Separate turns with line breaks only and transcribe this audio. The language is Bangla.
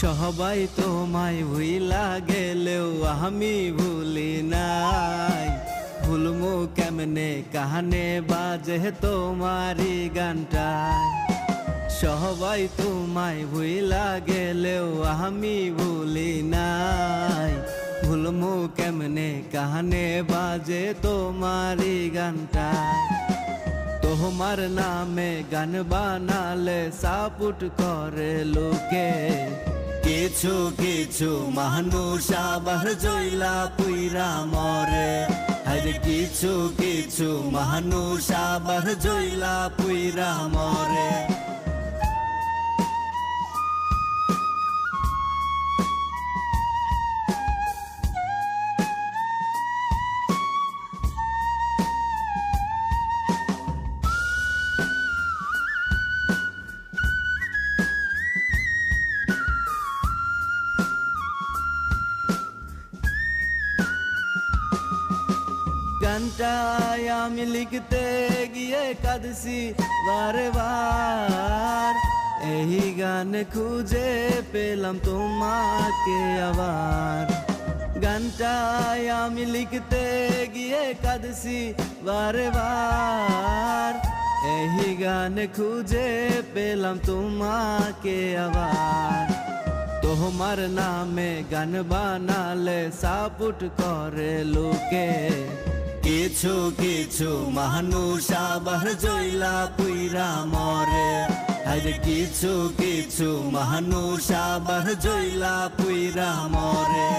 সবাই তোমায় ভুইলা গেলেও আমি ভুলি নাই। ভুলমু কেমনে, কাহানে বাজে তোমারি গানটায় সবাই তোমায় ভুইলা গেলেও আমি ভুলি নাই। ভুলমু কেমনে, কাহানে বাজে তোমারি গানটায় তোমার নামে গান বানালে সাপুট করে লোকে। কিছু কিছু মানুষ আবার জইলা পুইরা মরে। আরে কিছু কিছু মানুষ আবার জইলা পুইরা মরে। গানটায় আমি লিখতে গিয়ে কাঁদছি বারে বার এই গান খুঁজে পেলাম তোমাকে আবার গানটায় আমি লিখতে গিয়ে কাঁদছি বারে বার এই গান খুঁজে পেলাম তোমাকে আবার তোমার নামে গান বানালে সাপুট করে লোকে কিছু কিছু মানুষ আবার জইলা পুইরা মরে। আরে কিছু কিছু মানুষ আবার জইলা পুইরা মরে।